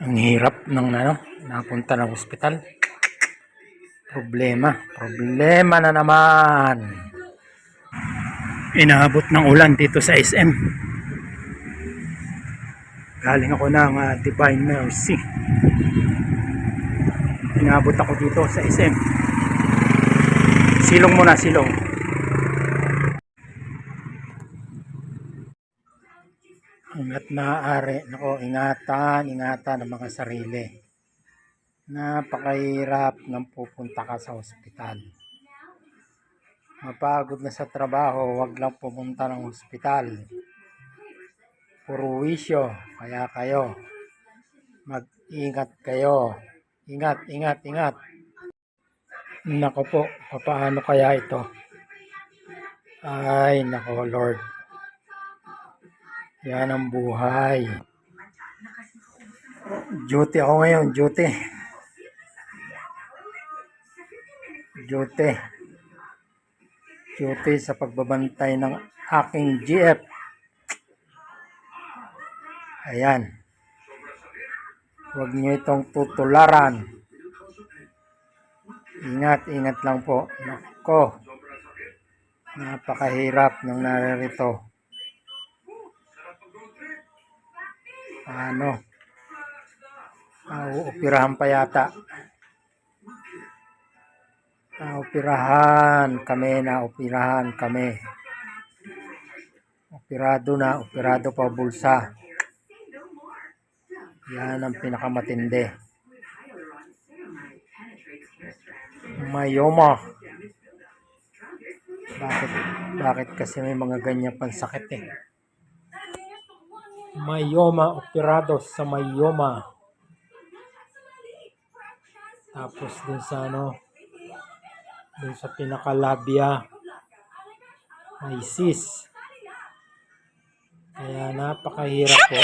Ang hirap ng ano, napunta ng ospital. Problema, problema na naman. Inaabot ng ulan dito sa SM. Galing ako ng ah, Divine Mercy. Inaabot ako dito sa SM. Silong muna, silong. Hanggat maaari, nako, ingatan, ingatan ang mga sarili. Napakahirap nang pupunta ka sa ospital. Mapagod na sa trabaho, wag lang pumunta ng ospital. Puro wisyo, kaya kayo. Mag-ingat kayo. Ingat, ingat, ingat. Nako po, paano kaya ito? Ay, nako Lord. Yan ang buhay. Duty ako ngayon, duty. Duty. Duty sa pagbabantay ng aking GF. Ayan. Huwag niyo itong tutularan. Ingat, ingat lang po. Nako. Napakahirap ng naririto. Ano? Ah, uupirahan pa yata. Ah, upirahan kami na upirahan kami. Opirado na, opirado pa bulsa. Yan ang pinakamatindi. Mayoma. Bakit, bakit kasi may mga ganyan pansakit eh. Mayoma, operado sa mayoma. Tapos dun sa ano, dun sa pinakalabia, may sis. Kaya napakahirap po.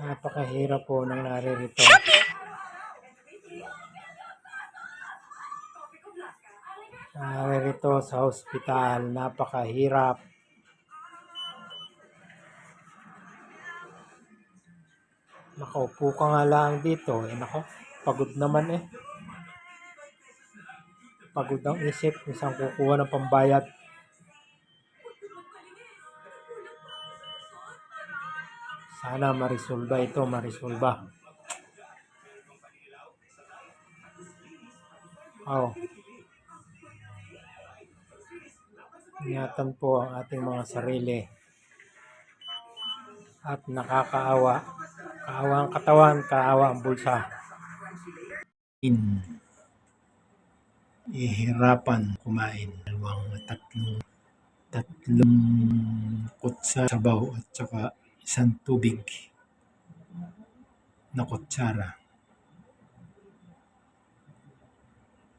Napakahirap po ng naririto. Naririto sa hospital, napakahirap. Nakaupo ka nga lang dito. Eh, nako, pagod naman eh. Pagod ang isip saan kukuha ng pambayad. Sana marisolba ito, marisolba. Oh. Ingatan po ang ating mga sarili. At nakakaawa. Kaawa ang katawan, kaawa ang bulsa. In. Ihirapan kumain. Dalawang tatlong tatlong kutsa sabaw at saka isang tubig na kutsara.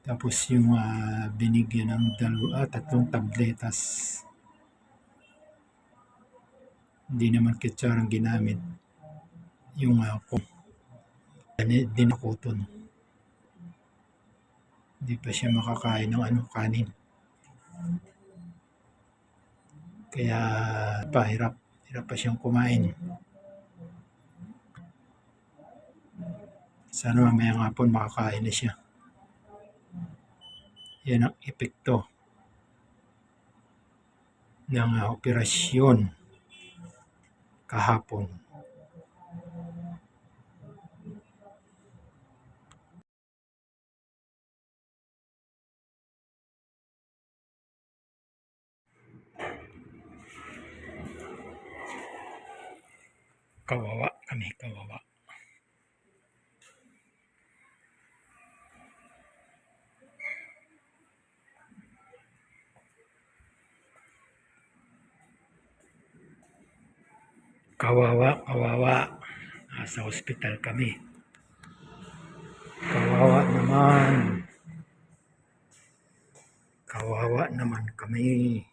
Tapos yung ah, binigyan ng dalawa, ah, tatlong tabletas. Hindi naman kutsara ang ginamit. Yung uh, dinakuton. Hindi pa siya makakain ng ano, kanin. Kaya pahirap. Hirap pa siyang kumain. Sana mamaya hapon makakain na siya. Yan ang epekto ng ah, operasyon kahapon. Kawawa kami, kawawa. Kawawa, kawawa. Nasa ospital kami. Kawawa naman. Kawawa naman kami.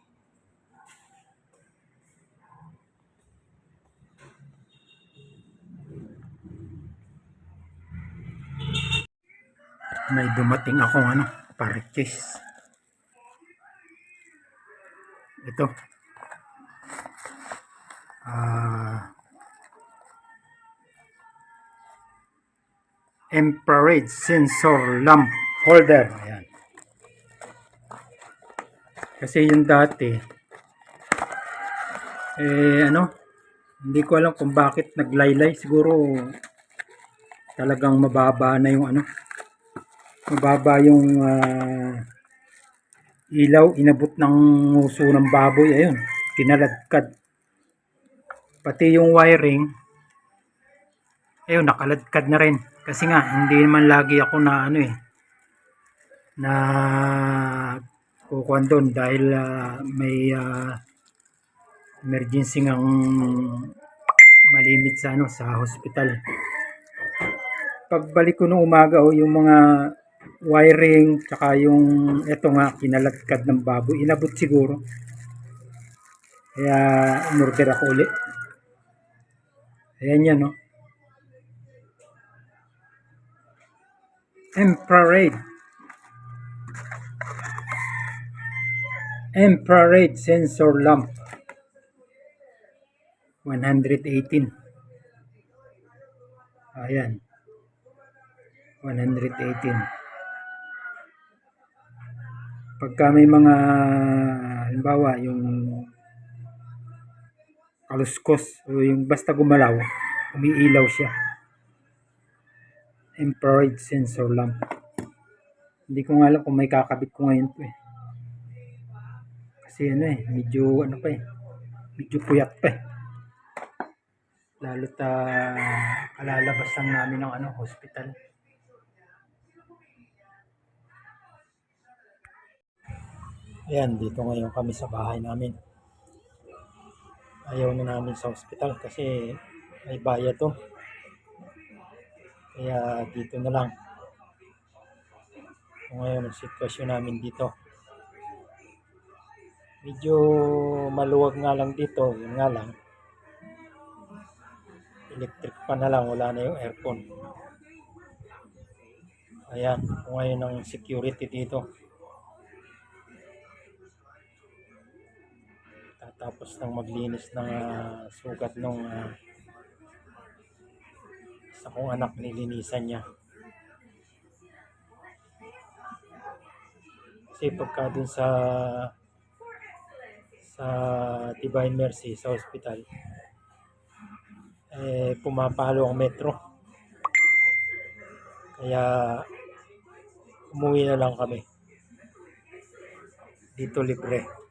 may dumating akong ano, purchase. Ito. Uh, infrared sensor lamp holder. Ayan. Kasi yung dati, eh ano, hindi ko alam kung bakit naglaylay. Siguro talagang mababa na yung ano, mababa yung ah, ilaw, inabot ng uso ng baboy. Ayun, kinaladkad. Pati yung wiring, ayun, nakaladkad na rin. Kasi nga, hindi naman lagi ako na ano eh, na kukuhan doon dahil ah, may ah, emergency ng malimit sa ano sa hospital. Pagbalik ko nung umaga oh, yung mga wiring tsaka yung eto nga kinalagkad ng baboy inabot siguro. Kaya umorder ako ulit. Ayan yan no. Infrared. Infrared sensor lamp. 118. Ayan. 118. Pagka may mga halimbawa yung kaluskos o yung basta gumalaw, umiilaw siya. Infrared sensor lamp. Hindi ko nga alam kung may kakabit ko ngayon to eh. Kasi ano eh, medyo ano pa eh, medyo puyat pa eh. Lalo't ah, kalalabas lang namin ng ano, hospital. Ayan, dito ngayon kami sa bahay namin. Ayaw na namin sa hospital kasi may bayad to. Kaya dito na lang. Ngayon ang sitwasyon namin dito. Medyo maluwag nga lang dito, yun nga lang. Electric pa na lang, wala na yung aircon. Ayan, ngayon ang security dito. Tatapos ng maglinis ng ah, sugat nung ah, sa kong anak nilinisan niya. Kasi pagka dun sa sa Divine Mercy sa hospital eh pumapalo ang metro. Kaya umuwi na lang kami. Dito libre.